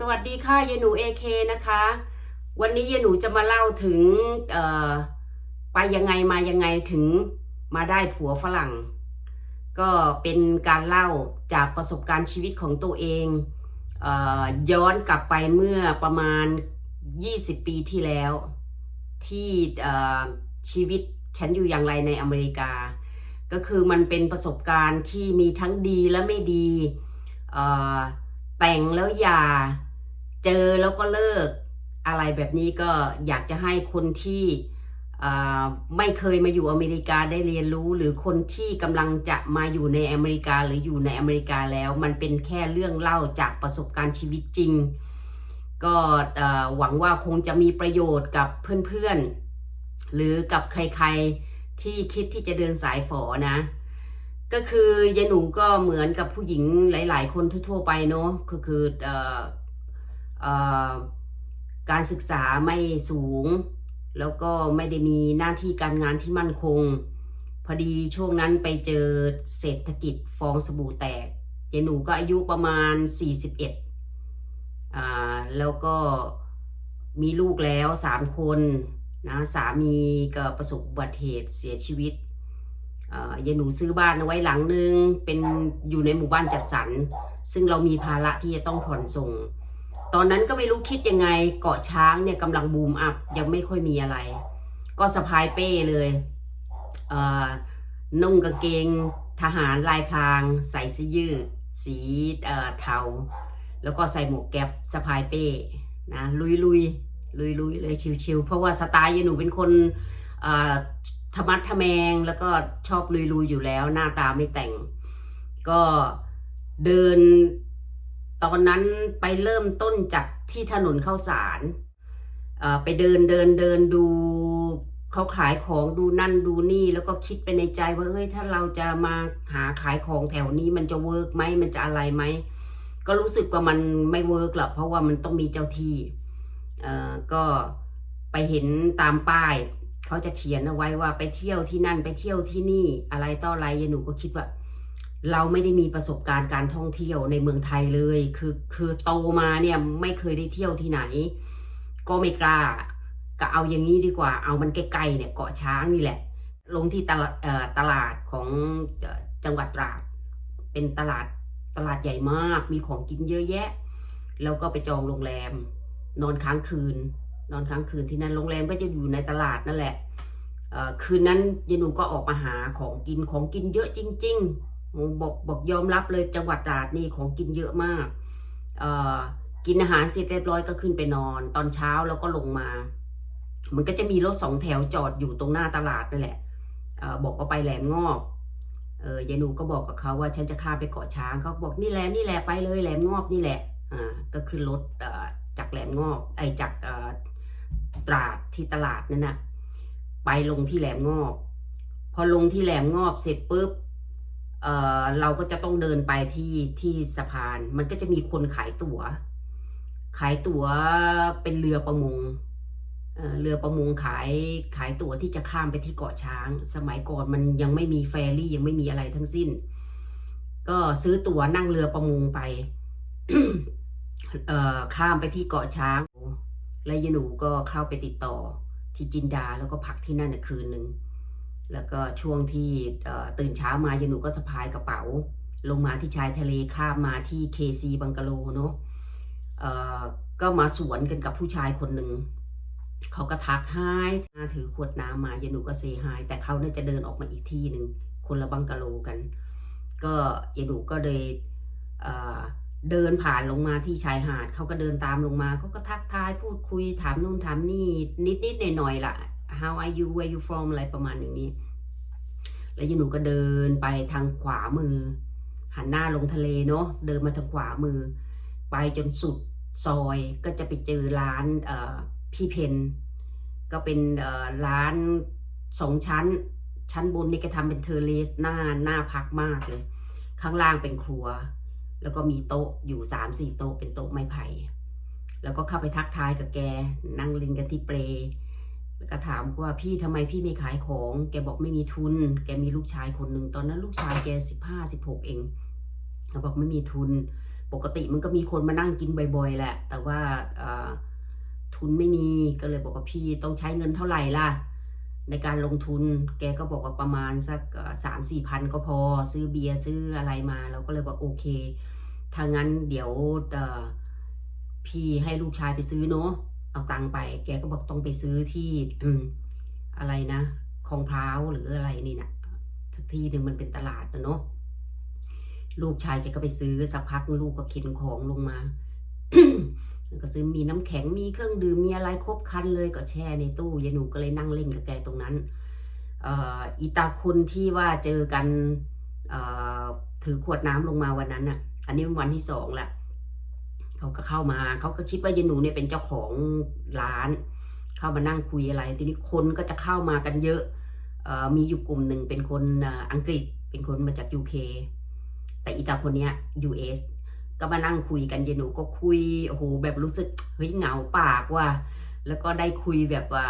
สวัสดีค่ะยายหนูเอเคนะคะ วันนี้ยายหนูจะมาเล่าถึงไปยังไงมายังไงถึงมาได้ผัวฝรั่ง ก็เป็นการเล่าจากประสบการณ์ชีวิตของตัวเองเออย้อนกลับไปเมื่อประมาณ 20 ปีที่แล้ว ที่ชีวิตฉันอยู่อย่างไรในอเมริกา ก็คือมันเป็นประสบการณ์ที่มีทั้งดีและไม่ดีแต่งแล้วย่า เจอแล้วก็เลิก อะไรแบบนี้ก็อยากจะให้คนที่ไม่เคยมาอยู่อเมริกาได้เรียนรู้ หรือคนที่กำลังจะมาอยู่ในอเมริกาหรืออยู่ในอเมริกาแล้ว มันเป็นแค่เรื่องเล่าจากประสบการณ์ชีวิตจริง ก็หวังว่าคงจะมีประโยชน์กับเพื่อนๆ หรือกับใครๆที่คิดที่จะเดินสายฝอนะ ก็คือยายหนูก็เหมือนกับผู้หญิงหลาย ๆ คนทั่วๆไปเนาะก็คืออ การศึกษาไม่สูง แล้วก็ไม่ได้มีหน้าที่การงานที่มั่นคง พอดีช่วงนั้นไปเจอเศรษฐกิจฟองสบู่แตกยายหนูก็อายุประมาณ 41อ่าแล้วก็มีลูกแล้วสามคนนะสามีก็ประสบอุบัติเหตุเสียชีวิตเยายหนูซื้อบ้านเอาไว้หลังนึง เป็นอยู่ในหมู่บ้านจัดสรร ซึ่งเรามีภาระที่จะต้องผ่อนส่ง ตอนนั้นก็ไม่รู้คิดยังไง เกาะช้างเนี่ยกำลังบูมอัพยังไม่ค่อยมีอะไร ก็สะพายเป้เลยเอ่อนุ่งกางเกงทหารลายพราง ใส่เสื้อยืด สีเอ่อเทา แล้วก็ใส่หมวกแก๊ปสะพายเป้นะลุยลุยลุยลุยเลยชิวๆเพราะว่าสไตล์ยายหนูเป็นคนเอ่อทะมัดทะแมงแล้วก็ชอบลุยๆอยู่แล้ว หน้าตาไม่แต่ง ก็เดิน ตอนนั้นไปเริ่มต้นจากที่ถนนเข้าสารเอ่อไปเดินเดินเดินดูเขาขายของดูนั่นดูนี่แล้วก็คิดไปในใจว่าเฮ้ยถ้าเราจะมาหาขายของแถวนี้มันจะเวิร์กไหมมันจะอะไรไหมก็รู้สึกว่ามันไม่เวิร์กหรอกเพราะว่ามันต้องมีเจ้าที่เอ่อก็ไปเห็นตามป้ายเขาจะเขียนเอาไว้ว่าไปเที่ยวที่นั่นไปเที่ยวที่นี่อะไรต่ออะไรยายหนูก็คิดว่า เราไม่ได้มีประสบการณ์การท่องเที่ยวในเมืองไทยเลย คือคือโตมาเนี่ยไม่เคยได้เที่ยวที่ไหน ก็ไม่กล้า ก็เอาอย่างนี้ดีกว่า เอามันใกล้ๆเนี่ยเกาะช้างนี่แหละ ลงที่ตลาดตลาดของจังหวัดตราด เป็นตลาดตลาดใหญ่มาก มีของกินเยอะแยะ แล้วก็ไปจองโรงแรม นอนค้างคืน นอนค้างคืนที่นั่น โรงแรมก็จะอยู่ในตลาดนั่นแหละ คืนนั้นยายหนูก็ออกมาหาของกิน ของกินเยอะจริง ๆ บอกบอกยอมรับเลยจังหวัดตราดนี่ของกินเยอะมากกินอาหารเสร็จเรียบร้อยก็ขึ้นไปนอน ตอนเช้าแล้วก็ลงมา มันก็จะมีรถสองแถวจอดอยู่ตรงหน้าตลาดนั่นแหละอบอกว่าไปแหลมงอบเออยายหนูก็บอกกับเขาว่าฉันจะข้ามไปเกาะช้างเขาบอกนี่แหละนี่แหละไปเลยแหลมงอบนี่แหละอ่าก็ขึ้นรถจากแหลมงอบไอจากตราดที่ตลาดนั่นนะไปลงที่แหลมงอบ พอลงที่แหลมงอบเสร็จปุ๊บ เออเราก็จะต้องเดินไปที่ที่สะพาน มันก็จะมีคนขายตั๋ว ขายตั๋วเป็นเรือประมงเเรือประมงขายขายตั๋วที่จะข้ามไปที่เกาะช้าง สมัยก่อนมันยังไม่มีแฟรี่ยังไม่มีอะไรทั้งสิ้น ก็ซื้อตั๋วนั่งเรือประมงไปข้ามไปที่เกาะช้าง แล้วยายหนูก็เข้าไปติดต่อที่จินดาแล้วก็พักที่นั่นคืนหนึ่ง แล้วก็ช่วงที่ตื่นเช้ามายายหนูก็สะพายกระเป๋า ลงมาที่ชายทะเลข้ามมาที่เคซีบังกะโลเนาะก็มาสวนกันกับผู้ชายคนหนึ่งเขาก็ทักไฮมาถือขวดน้ำมายายหนูก็เซฮายแต่เขาเนี่ยจะเดินออกมาอีกที่หนึ่งคนละบังกะโลกัน ก็ยายหนูก็เลยเดินผ่านลงมาที่ชายหาดเขาก็เดินตามลงมาเขาก็ทักทายพูดคุยถามนู่นถามนี่นิดนิดหน่อยหน่อยๆละ how are you where you from อะไรประมาณอย่างนี้ แล้วยายหนูก็เดินไปทางขวามือ หันหน้าลงทะเลเนาะเดินมาทางขวามือ ไปจนสุดซอยก็จะไปเจอร้านพี่เพนก็เป็นร้านสองชั้น ชั้นบนนี่ก็ทำเป็นเทอร์เลสหน้าหน้าพักมากเลย ข้างล่างเป็นครัว แล้วก็มีโต๊ะอยู่สามสี่โต๊ะเป็นโต๊ะไม้ไผ่แล้วก็เข้าไปทักทายกับแกนั่งลิงกันที่เปล แล้วก็ถามว่าพี่ทำไมพี่ไม่ขายของ แกบอกไม่มีทุน แกมีลูกชายคนหนึ่งตอนนั้นลูกชายแกสิบห้าสิบหกเองเขาบอกไม่มีทุน ปกติมันก็มีคนมานั่งกินบ่อยๆแหละ แต่ว่าทุนไม่มีก็เลยบอกว่าพี่ต้องใช้เงินเท่าไหร่ล่ะ ในการลงทุน แกก็บอกว่าประมาณสักสามสี่พันก็พอ ซื้อเบียร์ซื้ออะไรมาเราก็เลยบอกโอเคถ้างั้นเดี๋ยวพี่ให้ลูกชายไปซื้อเนาะ เอาตังค์ไป แกก็บอกต้องไปซื้อที่อืมอะไรนะคลองพร้าวหรืออะไรนี่นะสักที่หนึ่งมันเป็นตลาดนะเนาะลูกชายแกก็ไปซื้อสักพักลูกก็เข็นของลงมาแล้วก็ซื้อมีน้ำแข็งมีเครื่องดื่มมีอะไรครบครันเลยก็แช่ในตู้ยายหนูก็เลยนั่งเล่นกับแกตรงนั้นอีตาคุณที่ว่าเจอกันถือขวดน้ำลงมาวันนั้นน่ะ อันนี้เป็นวันที่สองละ เขาก็เข้ามาเขาก็คิดว่ายายหนูเนี่ยเป็นเจ้าของร้าน เข้ามานั่งคุยอะไร ทีนี้คนก็จะเข้ามากันเยอะออมีอยู่กลุ่มหนึ่งเป็นคนอังกฤษเป็นคนมาจาก UK แต่อีตาคนเนี้ย US ก็มานั่งคุยกันยายหนูก็คุยโอ้โหแบบรู้สึกเฮ้ยเหงาปากว่ะแล้วก็ได้คุยแบบว่า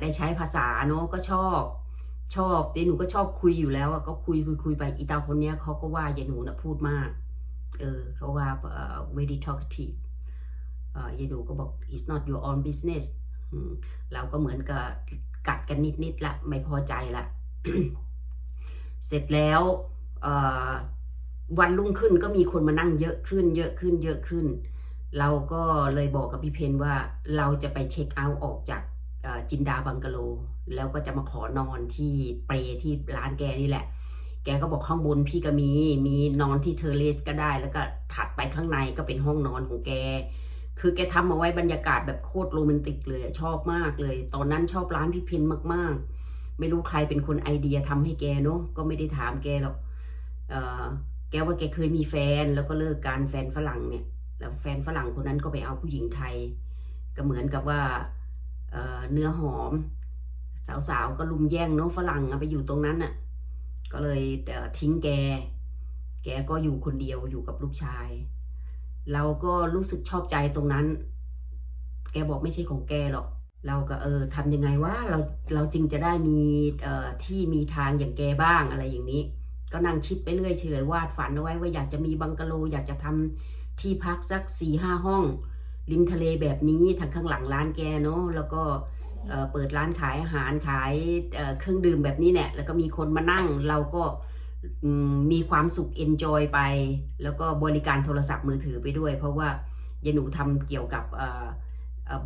ได้ใช้ภาษาเนาะก็ชอบชอบยายหนูก็ชอบคุยอยู่แล้วก็คุยคุยคุยไปอีตาคนเนี้ยเขาก็ว่ายายหนูนะพูดมาก เออเขาว่าเอ่อ very talkative ยายหนูก็บอก it's not your own business เราก็เหมือนกับกัดกันนิดๆละไม่พอใจละเสร็จแล้ววันรุ่งขึ้นก็มีคนมานั่งเยอะขึ้น เยอะขึ้น เยอะขึ้น เราก็เลยบอกกับพี่เพนว่าเราจะไปเช็คเอาท์ออกจากจินดาบังกะโล แล้วก็จะมาขอนอนที่เปรที่ร้านแกนี่แหละ แกก็บอกข้างบนพี่ก็มี มีนอนที่เทอร์เลสก็ได้ แล้วก็ถัดไปข้างในก็เป็นห้องนอนของแก คือแกทำเอาไว้บรรยากาศแบบโคตรโรแมนติกเลยชอบมากเลย ตอนนั้นชอบร้านพี่เพนมากๆ ไม่รู้ใครเป็นคนไอเดียทำให้แกเนาะก็ไม่ได้ถามแกหรอกเออแกว่าแกเคยมีแฟนแล้วก็เลิกการแฟนฝรั่งเนี่ย แล้วแฟนฝรั่งคนนั้นก็ไปเอาผู้หญิงไทย ก็เหมือนกับว่าเเนื้อหอม สาวๆก็ลุมแย่งเนาะฝรั่งไปอยู่ตรงนั้นน่ะ ก็เลยทิ้งแก แกก็อยู่คนเดียวอยู่กับลูกชาย เราก็รู้สึกชอบใจตรงนั้น แกบอกไม่ใช่ของแกหรอก เราก็เออทำยังไงว่าเราเราจึงจะได้มีเอ่อที่มีทางอย่างแกบ้างอะไรอย่างนี้ ก็นั่งคิดไปเรื่อยเฉยวาดฝันเอาไว้ว่าอยากจะมีบังกะโล อยากจะทำที่พักสักสี่ห้าห้องริมทะเลแบบนี้ทางข้างหลังร้านแกเนาะแล้วก็ เเปิดร้านขายอาหารขายเเครื่องดื่มแบบนี้แหละแล้วก็มีคนมานั่งเราก็มีความสุขเอนจอยไป แล้วก็บริการโทรศัพท์มือถือไปด้วย เพราะว่ายายหนูทำเกี่ยวกับ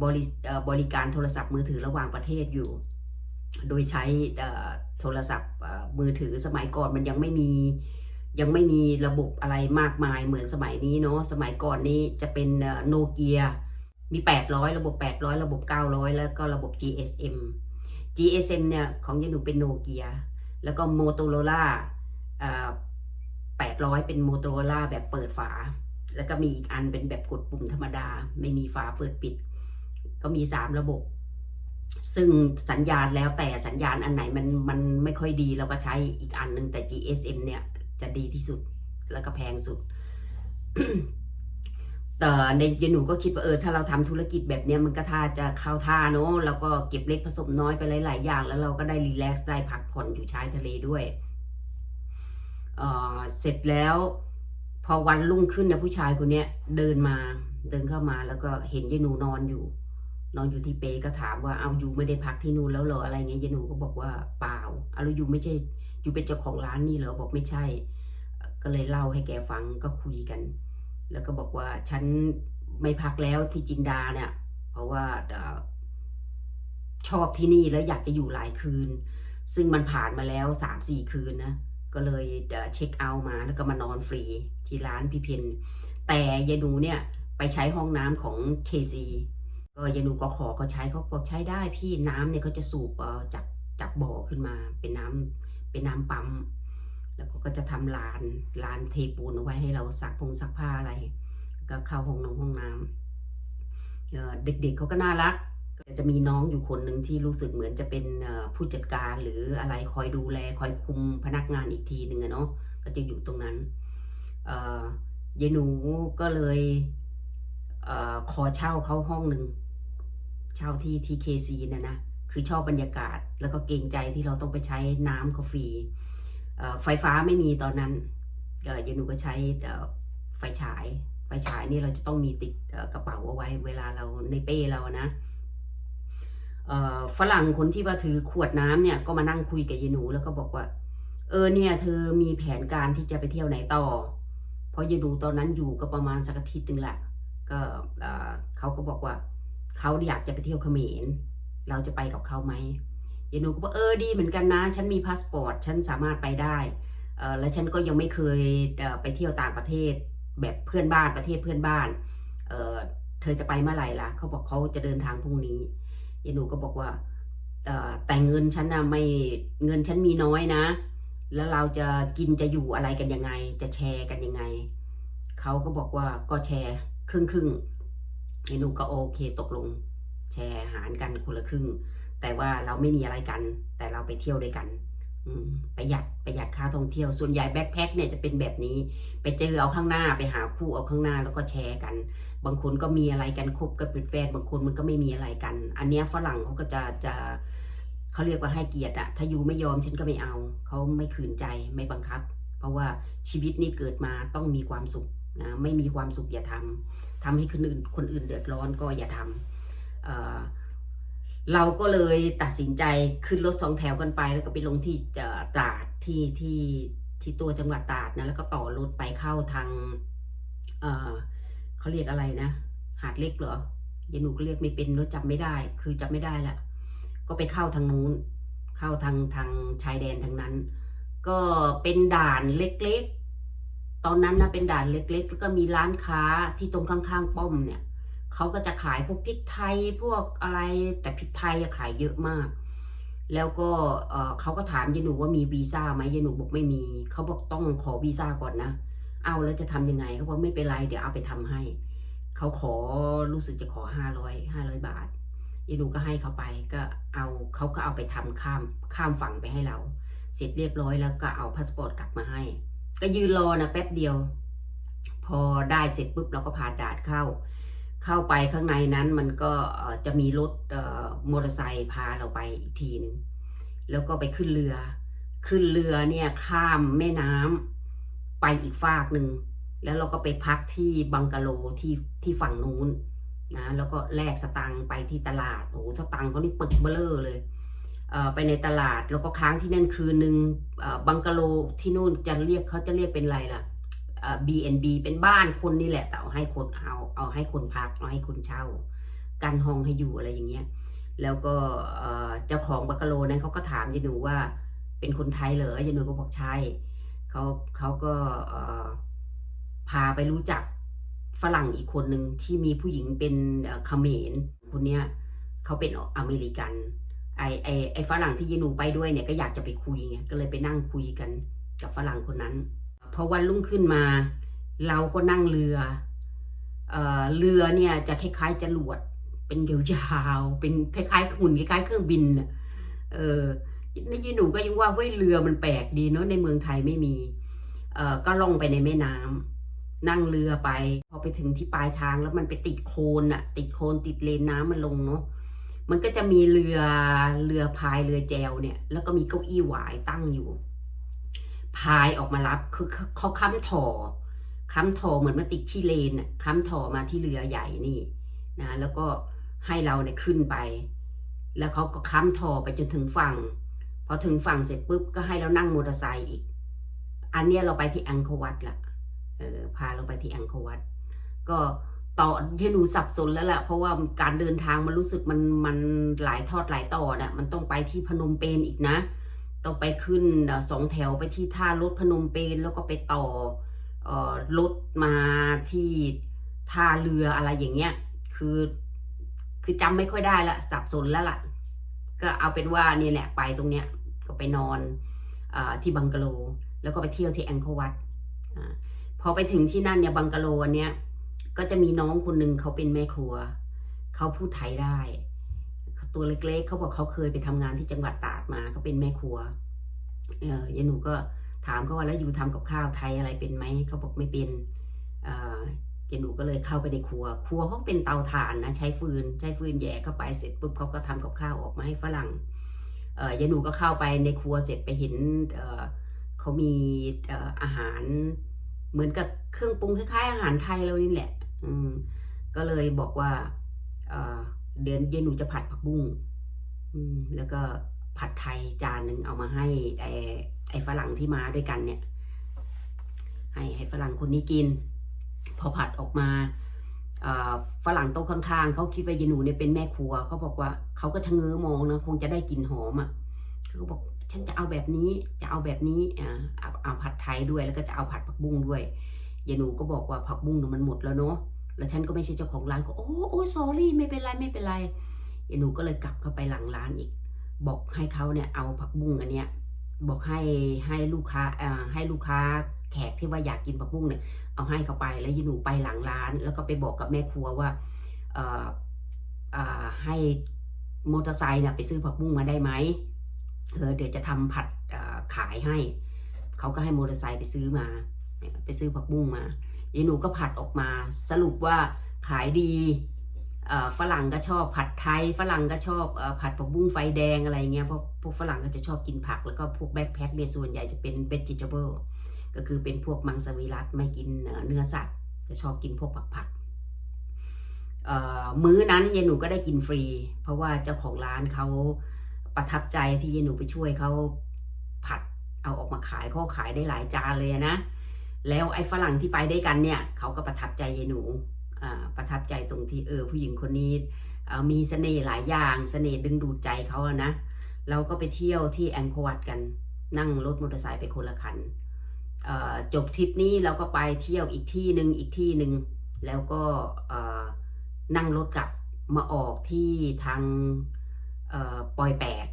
บริบริการโทรศัพท์มือถือระหว่างประเทศอยู่ โดยใช้โทรศัพท์มือถือสมัยก่อนมันยังไม่มียังไม่มีระบบอะไรมากมายเหมือนสมัยนี้เนาะสมัยก่อนนี้จะเป็นโนเกีย มี 800 ระบบ 800 ระบบ 900 แล้วก็ระบบ GSM GSM เนี่ยของยายหนูเป็นโนเกียแล้วก็โมโตโรล่า800 เป็นโมโตโรล่าแบบเปิดฝา แล้วก็มีอีกอันเป็นแบบกดปุ่มธรรมดา ไม่มีฝาเปิดปิด ก็มี 3 ระบบ ซึ่งสัญญาณแล้วแต่สัญญาณอันไหนมันมันไม่ค่อยดีเราก็ใช้อีกอันนึงแต่ GSM เนี่ยจะดีที่สุดแล้วก็แพงสุด แต่ในยายหนูก็คิดว่าเออถ้าเราทำธุรกิจแบบนี้มันก็ท่าจะเข้าท่าเนอะแล้วก็เก็บเล็กผสมน้อยไปหลาย ๆ อย่าง แล้วเราก็ได้รีแลกซ์ได้พักผ่อนอยู่ชายทะเลด้วยเอ่อเสร็จแล้ว พอวันรุ่งขึ้นนะผู้ชายคนเนี้ยเดินมาเดินเข้ามาแล้วก็เห็นยายหนูนอนอยู่ นอนอยู่ที่เปก็ถามว่าเอาอยู่ไม่ได้พักที่นู่นแล้วเหรออะไรเงี้ยยายหนูก็บอกว่าเปล่าเอาอยู่ไม่ใช่อยู่เป็นเจ้าของร้านนี่เหรอบอกไม่ใช่ ก็เลยเล่าให้แกฟังก็คุยกัน แล้วก็บอกว่าฉันไม่พักแล้วที่จินดาเนี่ย เพราะว่าชอบที่นี่แล้วอยากจะอยู่หลายคืน ซึ่งมันผ่านมาแล้วสามสี่คืนนะ ก็เลยเช็คเอาท์มาแล้วก็มานอนฟรีที่ร้านพี่เพนแต่ยายหนูเนี่ยไปใช้ห้องน้ำของ KC ก็ยายหนูก็ขอเขาใช้เขาบอกใช้ได้พี่น้ำเนี่ยเขาจะสูบจากจากบ่อขึ้นมาเป็นน้ำเป็นน้ำปั๊ม แล้วก็จะทำลานลานเทปูนเอาไว้ให้เราซักพงซักผ้าอะไร ก็เข้าห้องนงห้องน้ำเอ่อเด็กๆเขาก็น่ารักจะมีน้องอยู่คนหนึ่งที่รู้สึกเหมือนจะเป็นผู้จัดการหรืออะไรคอยดูแลคอยคุมพนักงานอีกทีหนึ่งอะเนาะก็จะอยู่ตรงนั้นเยายหนูก็เลยเอขอเช่าเขาห้องหนึ่งเช่าที่ทีเคซีนะนะคือชอบบรรยากาศ แล้วก็เกรงใจที่เราต้องไปใช้น้ำกาแฟ ไฟฟ้าไม่มีตอนนั้นเยานูก็ใช้ไฟฉาย ไฟฉายนี่เราจะต้องมีติดกระเป๋าเอาไว้ เวลาเราในเป้เรานะฝรั่งคนที่ว่าถือขวดน้ำเนี่ยก็มานั่งคุยกับยายหนูแล้วก็บอกว่า เออเนี่ยเธอมีแผนการที่จะไปเที่ยวไหนต่อ เพราะยายหนูตอนนั้นอยู่ก็ประมาณสักอาทิตย์หนึ่งแหละก็เอ่อเขาก็บอกว่าเขาอยากจะไปเที่ยวเขมร เราจะไปกับเขาไหม ยายหนูก็บอกเออดีเหมือนกันนะ ฉันมีพาสปอร์ต ฉันสามารถไปได้ และฉันก็ยังไม่เคยไปเที่ยวต่างประเทศแบบเพื่อนบ้านประเทศเพื่อนบ้านเเธอจะไปเมื่อไหร่ล่ะ เขาบอกเขาจะเดินทางพรุ่งนี้ยายหนูก็บอกว่าแต่เงินฉันนะไม่เงินฉันมีน้อยนะ แล้วเราจะกินจะอยู่อะไรกันยังไง จะแชร์กันยังไง เขาก็บอกว่าก็แชร์ครึ่งครึ่งๆไอ้หนูก็โอเคตกลง แชร์หารกันคนละครึ่ง แต่ว่าเราไม่มีอะไรกัน แต่เราไปเที่ยวด้วยกันประหยัดประหยัดค่าท่องเที่ยว ส่วนใหญ่แบ็คแพ็คเนี่ยจะเป็นแบบนี้ ไปเจอเอาข้างหน้าไปหาคู่เอาข้างหน้าแล้วก็แชร์กัน บางคนก็มีอะไรกันคบกันเป็นแฟนบางคนมันก็ไม่มีอะไรกัน อันเนี้ยฝรั่งเขาก็จะจะเขาเรียกว่าให้เกียรติอะถ้าอยู่ไม่ยอมฉันก็ไม่เอาเขาไม่ขืนใจไม่บังคับ เพราะว่าชีวิตนี้เกิดมาต้องมีความสุขนะไม่มีความสุขอย่าทำทำให้คนอื่นคนอื่นเดือดร้อนก็อย่าทำ เราก็เลยตัดสินใจขึ้นรถสองแถวกันไป แล้วก็ไปลงที่เอ่อตราดที่ที่ที่ตัวจังหวัดตราดนะแล้วก็ต่อรถไปเข้าทางเอ่อเขาเรียกอะไรนะ หาดเล็กเหรอยายหนูก็เรียกไม่เป็นรถจำไม่ได้ คือจำไม่ได้ละก็ไปเข้าทางนู้น เข้าทางทางชายแดนทางนั้น ก็เป็นด่านเล็กๆ ตอนนั้นนะเป็นด่านเล็กๆ แล้วก็มีร้านค้าที่ตรงข้างๆ ป้อมเนี่ย เขาก็จะขายพวกพริกไทยพวกอะไรแต่พริกไทยอะขายเยอะมาก แล้วก็เขาก็ถามยายหนูว่ามีวีซ่าไหมยายหนูบอกไม่มี เขาบอกต้องขอวีซ่าก่อนนะ เอาแล้วจะทำยังไงเขาบอกไม่เป็นไรเดี๋ยวเอาไปทำให้ เขาขอรู้สึกจะขอห้าร้อยห้าร้อยบาทยายหนูก็ให้เขาไปก็เอาเขาก็เอาไปทำข้ามข้ามฝั่งไปให้เรา เสร็จเรียบร้อยแล้วก็เอาพาสปอร์ตกลับมาให้ ก็ยืนรอนะแป๊บเดียว พอได้เสร็จปุ๊บเราก็ผ่านด่านเข้า เข้าไปข้างในนั้นมันก็จะมีรถมอเตอร์ไซค์พาเราไปอีกทีหนึ่งแล้วก็ไปขึ้นเรือ ขึ้นเรือเนี่ยข้ามแม่น้ำไปอีกฝากหนึ่งแล้วเราก็ไปพักที่บังกะโลที่ที่ฝั่งนู้นนะแล้วก็แลกสตังค์ไปที่ตลาดโอ้โหสตังค์เขานี่ปึกเบลอเลยเออไปในตลาดแล้วก็ค้างที่นั่นคืนหนึ่งบังกะโลที่นู่นจะเรียกเขาจะเรียกเป็นไรล่ะ B&B เป็นบ้านคนนี่แหละ แต่เอาให้คนเอาเอาให้คนพักเอาให้คนเช่า กันห้องให้อยู่อะไรอย่างเงี้ยแล้วก็เจ้าของบังกะโลนั้นเขาก็ถามยายหนูว่า เป็นคนไทยเหรอยายหนูก็บอกใช่เขาเขาก็พาไปรู้จักฝรั่งอีกคนหนึ่งที่มีผู้หญิงเป็นเอ่อเขมรคนเนี้ยเขาเป็นอเมริกันไอไอไอฝรั่งที่ยายหนูไปด้วยเนี่ยก็อยากจะไปคุยไงก็เลยไปนั่งคุยกันกับฝรั่งคนนั้น พอวันรุ่งขึ้นมา เราก็นั่งเรือเอ่อเรือเนี่ยจะคล้ายๆจรวด เป็นยาวๆเป็นคล้ายๆหุ่นคล้ายๆเครื่องบินน่ะเออนี่ยายหนูก็ยังว่าเฮ้ยเรือมันแปลกดีเนาะในเมืองไทยไม่มีเอ่อก็ล่องไปในแม่น้ำนั่งเรือไป พอไปถึงที่ปลายทางแล้วมันไปติดโคลนอะติดโคลนติดเลนน้ำมันลงเนาะมันก็จะมีเรือเรือพายเรือแจวเนี่ย แล้วก็มีเก้าอี้หวายตั้งอยู่ พายออกมารับคือเขาเขาค้ำถ่อค้ำถ่อเหมือนมาติดที่เลนน่ะค้ำถ่อมาที่เรือใหญ่นี่นะแล้วก็ให้เราเนี่ยขึ้นไป แล้วเขาก็ค้ำถ่อไปจนถึงฝั่ง พอถึงฝั่งเสร็จปุ๊บก็ให้เรานั่งมอเตอร์ไซค์อีก อันเนี้ยเราไปที่อังควัดละเออพาเราไปที่อังควัดก็ต่อที่หนูสับสนแล้วแหละเพราะว่าการเดินทางมันรู้สึกมันมันหลายทอดหลายต่อนะมันต้องไปที่พนมเปญอีกนะ ต้องไปขึ้นสองแถวไปที่ท่ารถพนมเปญแล้วก็ไปต่ออรถมาที่ท่าเรืออะไรอย่างเงี้ย คือคือจำไม่ค่อยได้ละสับสนแล้วล่ะ ก็เอาเป็นว่าเนี่ยแหละไปตรงเนี้ยก็ไปนอนอที่บังกะโล แล้วก็ไปเที่ยวที่แองควัดอพอไปถึงที่นั่นเนี่ยบังกะโลเนี้ยก็จะมีน้องคนหนึ่งเขาเป็นแม่ครัว เขาพูดไทยได้ ตัวเล็กๆเขาบอกเขาเคยไปทำงานที่จังหวัดตราดมาเขาเป็นแม่ครัว เออยายหนูก็ถามเขาว่าแล้วอยู่ทำกับข้าวไทยอะไรเป็นไหมเขาบอกไม่เป็นเอ่อยายหนูก็เลยเข้าไปในครัว ครัวเขาเป็นเตาถ่านนะใช้ฟืนใช้ฟืนแย่เข้าไปเสร็จปุ๊บเขาก็ทำกับข้าวออกมาให้ฝรั่งเอ่อยายหนูก็เข้าไปในครัวเสร็จไปเห็นเอ่อเขามีเอ่ออาหารเหมือนกับเครื่องปรุงคล้ายๆ อาหารไทยเรานี่แหละ อืมก็เลยบอกว่าเอ่อ เดือนเย็นหนูจะผัดผักบุ้งแล้วก็ผัดไทยจานหนึ่งเอามาให้ไอ้ไอ้ฝรั่งที่มาด้วยกันเนี่ย ให้ให้ฝรั่งคนนี้กิน พอผัดออกมาฝรั่งโต๊ะข้างๆเขาคิดว่าเยายหนูเนี่ยเป็นแม่ครัวเขาบอกว่าเขาก็ชะเง้อมองนะคงจะได้กลิ่นหอมอะเขาบอกฉันจะเอาแบบนี้จะเอาแบบนี้อ่าเอาผัดไทยด้วยแล้วก็จะเอาผัดผักบุ้งด้วยเยายหนูก็บอกว่าผักบุ้งน่ะมันหมดแล้วเนาะ แล้วฉันก็ไม่ใช่เจ้าของร้านก็โอ้โอ้สอรี่ไม่เป็นไรไม่เป็นไรยายหนูก็เลยกลับเข้าไปหลังร้านอีก บอกให้เขาเนี่ยเอาผักบุ้งอันเนี้ยบอกให้ให้ลูกค้าอ่าให้ลูกค้าแขกที่ว่าอยากกินผักบุ้งเนี่ยเอาให้เขาไปแล้วยีหนูไปหลังร้าน แล้วก็ไปบอกกับแม่ครัวว่าเอ่อเอ่อให้มอเตอร์ไซค์เนี่ยไปซื้อผักบุ้งมาได้ไหมเออเดี๋ยวจะทำผัดขายให้ เขาก็ให้มอเตอร์ไซค์ไปซื้อมา ไปซื้อผักบุ้งมา ยีหนูก็ผัดออกมา สรุปว่าขายดีฝรั่งก็ชอบผัดไทยฝรั่งก็ชอบอผัดผักบุ้งไฟแดงอะไรเงี้ยเพราะพวกฝรั่งก็จะชอบกินผักแล้วก็พวกแบ็คแพ็คเนี่ยส่วนใหญ่จะเป็น vegetable ก็คือเป็นพวกมังสวิรัตไม่กินเนื้อสัตว์จะชอบกินพวกผักผักมื้อนั้นยายหนูก็ได้กินฟรี เพราะว่าเจ้าของร้านเขาประทับใจที่ยายหนูไปช่วยเขาผัดเอาออกมาขายเขาขายได้หลายจานเลยนะ แล้วไอ้ฝรั่งที่ไปด้วยกันเนี่ยเขาก็ประทับใจยายหนูอ่าประทับใจตรงที่เออผู้หญิงคนนี้อ่อมีเสน่ห์หลายอย่างเสน่ห์ดึงดูดใจเขาอะนะเราก็ไปเที่ยวที่แองโควัดกันนั่งรถมอเตอร์ไซค์ไปคนละคันอ่อจบทริปนี้เราก็ไปเที่ยวอีกที่หนึ่งอีกที่หนึ่งแล้วก็อ่อนั่งรถกลับมาออกที่ทางอ่อปอยแปด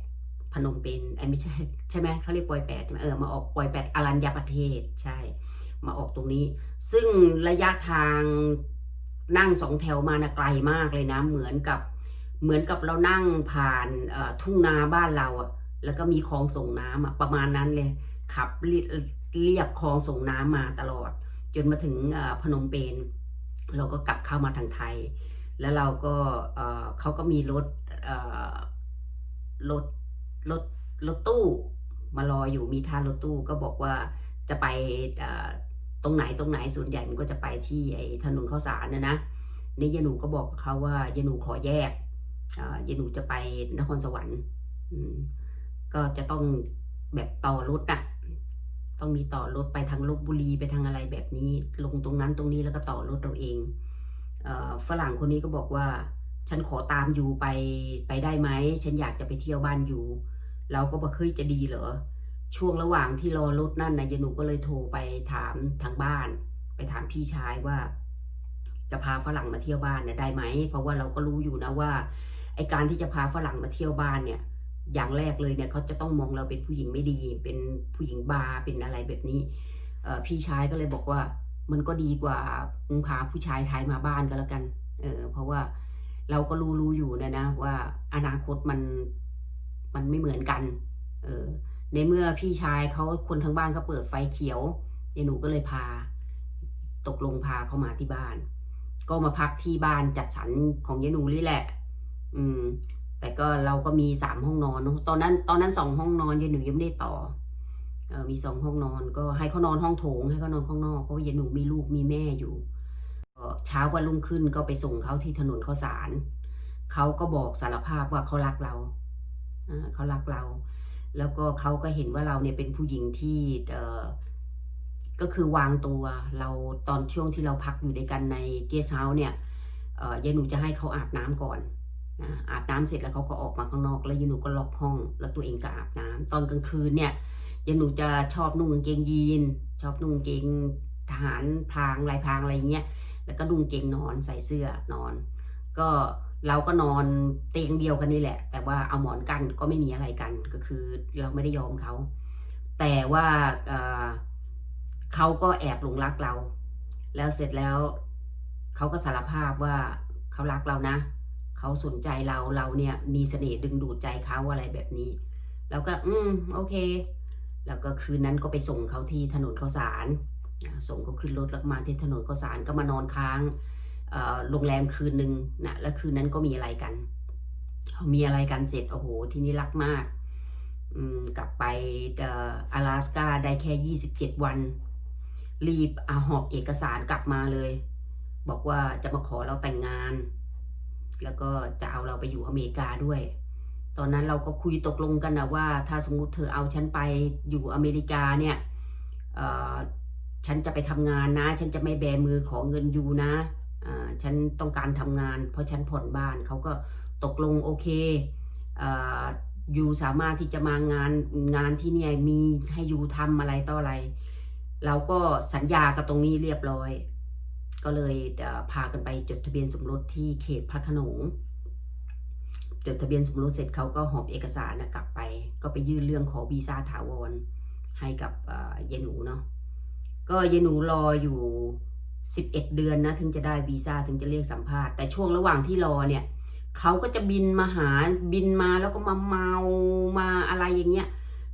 พนมเปญไอ้ไม่ใช่ใช่ไหมเขาเรียกปอยแปดเออมาออกปอยแปดอรัญญประเทศใช่ มาออกตรงนี้ ซึ่งระยะทางนั่งสองแถวมานะไกลมากเลยนะ เหมือนกับเหมือนกับเรานั่งผ่านทุ่งนาบ้านเราอะแล้วก็มีคลองส่งน้ำอะประมาณนั้นเลย ขับเรียบคลองส่งน้ำมาตลอด จนมาถึงพนมเปญเราก็กลับเข้ามาทางไทย แล้วเราก็เขาก็มีรถรถรถรถตู้มารออยู่มีท่ารถตู้ก็บอกว่าจะไป ตรงไหนตรงไหนส่วนใหญ่มันก็จะไปที่ไอ้ถนนข้าวสารนะนะนี่ยายหนูก็บอกกับเขาว่ายายหนูขอแยกอ่อยายหนูจะไปนครสวรรค์อืมก็จะต้องแบบต่อรถอะต้องมีต่อรถไปทางลบบุรีไปทางอะไรแบบนี้ ลงตรงนั้นตรงนี้แล้วก็ต่อรถเราเองเออฝรั่งคนนี้ก็บอกว่า ฉันขอตามอยู่ไปไปได้ไหมฉันอยากจะไปเที่ยวบ้านอยู่ เราก็บอกเฮ้ยจะดีเหรอ ช่วงระหว่างที่รอรถนั่นนะยายหนูก็เลยโทรไปถามทางบ้าน ไปถามพี่ชายว่า จะพาฝรั่งมาเที่ยวบ้านเนี่ยได้ไหม เพราะว่าเราก็รู้อยู่นะว่าไอการที่จะพาฝรั่งมาเที่ยวบ้านเนี่ย อย่างแรกเลยเนี่ยเขาจะต้องมองเราเป็นผู้หญิงไม่ดี เป็นผู้หญิงบาเป็นอะไรแบบนี้พี่ชายก็เลยบอกว่ามันก็ดีกว่ามึงพาผู้ชายไทยมาบ้านก็แล้วกัน เออเพราะว่าเราก็รู้รู้อยู่นะนะว่าอนาคตมันมันไม่เหมือนกัน เออ ในเมื่อพี่ชายเขาคนทั้งบ้านเขาเปิดไฟเขียวยายหนูก็เลยพา ตกลงพาเขามาที่บ้าน ก็มาพักที่บ้านจัดสรรของยายหนูนี่แหละ อืม แต่ก็เราก็มีสามห้องนอนเนอะตอนนั้น ตอนนั้นสองห้องนอนยายหนูยังไม่ได้ต่อออมีสองห้องนอนก็ให้เขานอนห้องโถงให้เขานอนข้างนอกเพราะยายหนูมีลูกมีแม่อยู่เช้าวันรุ่งขึ้นก็ไปส่งเขาที่ถนนข้าวสารเขาก็บอกสารภาพว่าเขารักเราเขารักเรา แล้วก็เขาก็เห็นว่าเราเนี่ยเป็นผู้หญิงที่เอ่อก็คือวางตัวเราตอนช่วงที่เราพักอยู่ด้วยกันในเกสเฮาส์เนี่ยเอ่อยายหนูจะให้เขาอาบน้ำก่อนนะอาบน้ำเสร็จแล้วเขาก็ออกมาข้างนอก แล้วยายหนูก็ล็อกห้อง แล้วตัวเองก็อาบน้ำตอนกลางคืนเนี่ยยายหนูจะชอบนุ่งกางเกงยีน ชอบนุ่งกางเกงทหารพรางลายพรางอะไรเงี้ยแล้วก็นุ่งเกงนอนใส่เสื้อนอน ก็ เราก็นอนเตียงเดียวกันนี่แหละ แต่ว่าเอาหมอนกันก็ไม่มีอะไรกันก็คือเราไม่ได้ยอมเขา แต่ว่าเขาก็แอบหลงรักเรา แล้วเสร็จแล้วเขาก็สารภาพว่าเขารักเรานะ เขาสนใจเราเราเนี่ยมีเสน่ห์ดึงดูดใจเขาอะไรแบบนี้ แล้วก็ อืมโอเค แล้วก็คืนนั้นก็ไปส่งเขาที่ถนนข้าวสารส่งเขาขึ้นรถแล้วมาที่ถนนข้าวสารก็มานอนค้าง โรงแรมคืนหนึ่งนะแล้วคืนนั้นก็มีอะไรกัน มีอะไรกันเสร็จโอ้โหที่นี่รักมากกลับไปอลาสกาได้แค่ 27 วัน รีบอาหอบเอกสารกลับมาเลย บอกว่าจะมาขอเราแต่งงาน แล้วก็จะเอาเราไปอยู่อเมริกาด้วย ตอนนั้นเราก็คุยตกลงกันนะว่า ถ้าสมมุติเธอเอาฉันไปอยู่อเมริกาเนี่ยฉันจะไปทำงานนะ ฉันจะไม่แบมือขอเงินยูนะ ฉันต้องการทำงาน เพราะฉันผ่อนบ้านเขาก็ตกลงโอเคออยูสามารถที่จะมางานงานที่เนี่ยมีให้ยูทำอะไรต่ออะไร เราก็สัญญากับตรงนี้เรียบร้อย ก็เลยเพากันไปจดทะเบียนสมรสที่เขตพระขนงจดทะเบียนสมรสเสร็จเขาก็หอบเอกสารนะกลับไป ก็ไปยื่นเรื่องขอวีซ่าถาวรให้กับเยายหนูเนาะก็ยายหนูรออยู่ 11 เดือนนะถึงจะได้วีซ่าถึงจะเรียกสัมภาษณ์แต่ช่วงระหว่างที่รอเนี่ยเขาก็จะบินมาหาบินมาแล้วก็มาเมามาอะไรอย่างเงี้ย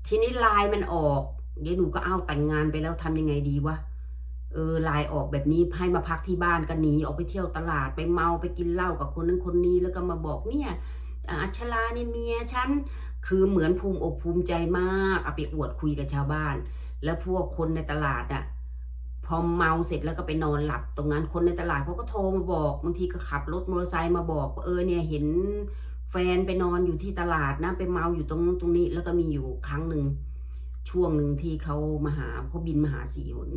ทีนี้ลน์มันออกยายหนูก็เอาแต่งงานไปแล้วทำยังไงดีวะเออลน์ออกแบบนี้ให้มาพักที่บ้านก็หนีออกไปเที่ยวตลาดไปเมาไปกินเหล้ากับคนนั้นคนนี้แล้วก็มาบอกเนี่ยอัชราเนี่ยเมียฉันคือเหมือนภูมิอกภูมิใจมากเอาไปอวดคุยกับชาวบ้าน แล้วพวกคนในตลาดอะ พอเมาเสร็จแล้วก็ไปนอนหลับ ตรงนั้นคนในตลาดเขาก็โทรมาบอกบางทีก็ขับรถมอเตอร์ไซค์มาบอกว่าเออเนี่ยเห็นแฟนไปนอนอยู่ที่ตลาดนะไปเมาอยู่ตรงตรงนี้ แล้วก็มีอยู่ครั้งหนึ่งช่วงหนึ่งที่เขามาหาเขาบินมาหาสี่หน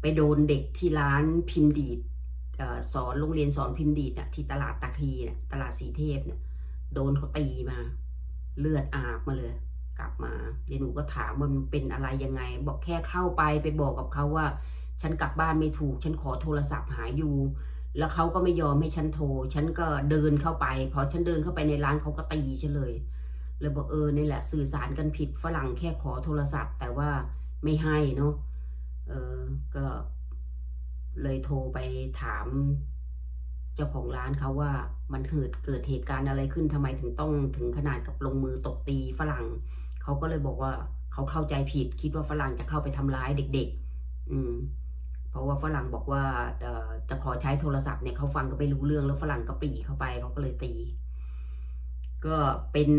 ไปโดนเด็กที่ร้านพิมพ์ดีดออสอนโรงเรียนสอนพิมพ์ดีดน่ะที่ตลาดตาคลีเนี่ยตลาดสีเทพเนี่ยโดนเขาตีมา เลือดอาบมาเลย กลับมาเดี๋ยวหนูก็ถามมันเป็นอะไรยังไง บอกแค่เข้าไปไปบอกกับเขาว่า ฉันกลับบ้านไม่ถูก ฉันขอโทรศัพท์หาอยู่ แล้วเขาก็ไม่ยอมให้ฉันโทร ฉันก็เดินเข้าไปพอฉันเดินเข้าไปในร้านเขาก็ตีฉันเลยเลยบอกเออนี่แหละสื่อสารกันผิดฝรั่งแค่ขอโทรศัพท์ แต่ว่าไม่ให้เนาะเออก็เลยโทรไปถามเจ้าของร้านเขาว่ามันเกิดเกิดเหตุการณ์อะไรขึ้นทำไมถึงต้องถึงขนาดกับลงมือตบตีฝรั่ง เขาก็เลยบอกว่าเขาเข้าใจผิด คิดว่าฝรั่งจะเข้าไปทำร้ายเด็ก ๆ อืม เพราะว่าฝรั่งบอกว่าจะขอใช้โทรศัพท์เนี่ยเขาฟังก็ไม่รู้เรื่องแล้วฝรั่งก็ปรีเข้าไปเขาก็เลยตี ก็เป็น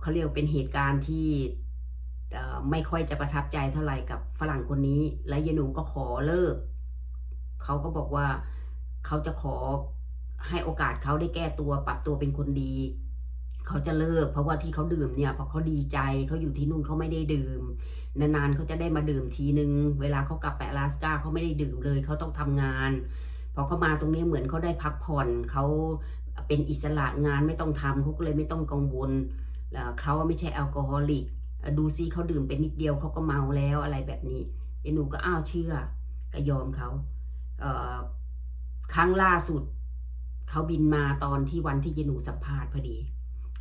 เขาเรียกเป็นเหตุการณ์ที่ไม่ค่อยจะประทับใจเท่าไหร่กับฝรั่งคนนี้ และยานูก็ขอเลิก เขาก็บอกว่าเขาจะขอให้โอกาสเขาได้แก้ตัวปรับตัวเป็นคนดี เขาจะเลิก เพราะว่าที่เขาดื่มเนี่ยเพราะเขาดีใจเขาอยู่ที่นู่นเขาไม่ได้ดื่ม นานๆเขาจะได้มาดื่มทีนึง เวลาเขากลับไปอลาสก้าเขาไม่ได้ดื่มเลยเขาต้องทำงานพอเขามาตรงนี้เหมือนเขาได้พักผ่อนเขาเป็นอิสระงานไม่ต้องทำเขาก็เลยไม่ต้องกังวลแล้วเขาไม่ใช่แอลกอฮอลิกดูซิเขาดื่มไปนิดเดียวเขาก็เมาแล้วอะไรแบบนี้ยายหนูก็อ้าวเชื่อก็ยอมเขาเครั้งล่าสุดเขาบินมาตอนที่วันที่ยายหนูสัมภาษณ์พอดี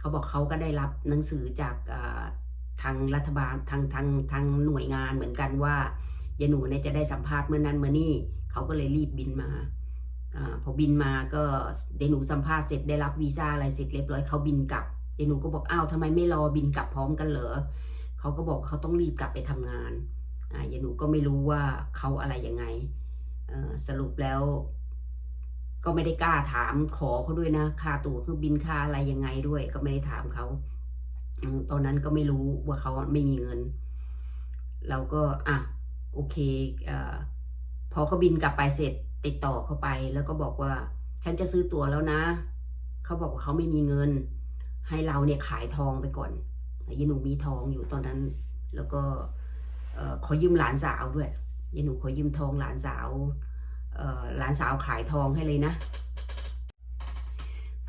เขาบอกเขาก็ได้รับหนังสือจากทางรัฐบาลทางทางทางหน่วยงานเหมือนกันว่ายายหนูเนี่ยจะได้สัมภาษณ์เมื่อนั้นเมื่อนี่เขาก็เลยรีบบินมาอพอบินมาก็เดยหนูสัมภาษณ์เสร็จได้รับวีซ่าอะไรเสร็จเรียบร้อยเขาบินกลับเดยหนูก็บอกอ้าวทำไมไม่รอบินกลับพร้อมกันเหรอเขาก็บอกเขาต้องรีบกลับไปทำงานอ่ายายหนูก็ไม่รู้ว่าเขาอะไรยังไงสรุปแล้ว ก็ไม่ได้กล้าถามขอเขาด้วยนะค่าตั๋วเครื่องบินค่าอะไรยังไงด้วย ก็ไม่ได้ถามเขาตอนนั้นก็ไม่รู้ว่าเขาไม่มีเงิน เราก็อะโอเคเออพอเขาบินกลับไปเสร็จติดต่อเขาไป แล้วก็บอกว่า ฉันจะซื้อตั๋วแล้วนะ เขาบอกว่าเขาไม่มีเงิน ให้เราเนี่ยขายทองไปก่อนยายหนูมีทองอยู่ตอนนั้น แล้วก็เอ่อขอยืมหลานสาวด้วยยายหนูขอยืมทองหลานสาว หลานสาวขายทองให้เลยนะ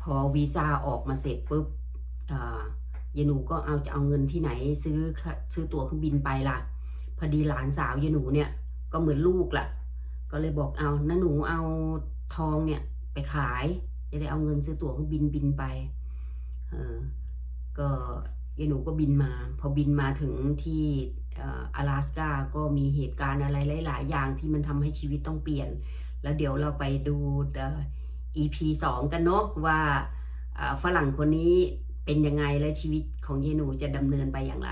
พอวีซ่าออกมาเสร็จปุ๊บยายหนูก็เอาจะเอาเงินที่ไหนซื้อซื้อตั๋วเครื่องบินไปล่ะ พอดีหลานสาวยายหนูเนี่ยก็เหมือนลูกล่ะ ก็เลยบอกเอาน้าหนูเอาทองเนี่ยไปขาย จะได้เอาเงินซื้อตั๋วเครื่องบินบินไป เออ ก็ ยายหนูก็บินมา พอบินมาถึงที่เอ่อ阿拉斯ก้าก็มีเหตุการณ์อะไรหลาย ๆ อย่างที่มันทำให้ชีวิตต้องเปลี่ยน แล้วเดี๋ยวเราไปดูเอ่อ EP สองกันเนาะว่าเอ่อฝรั่งคนนี้เป็นยังไงและชีวิตของยายหนูจะดำเนินไปอย่างไร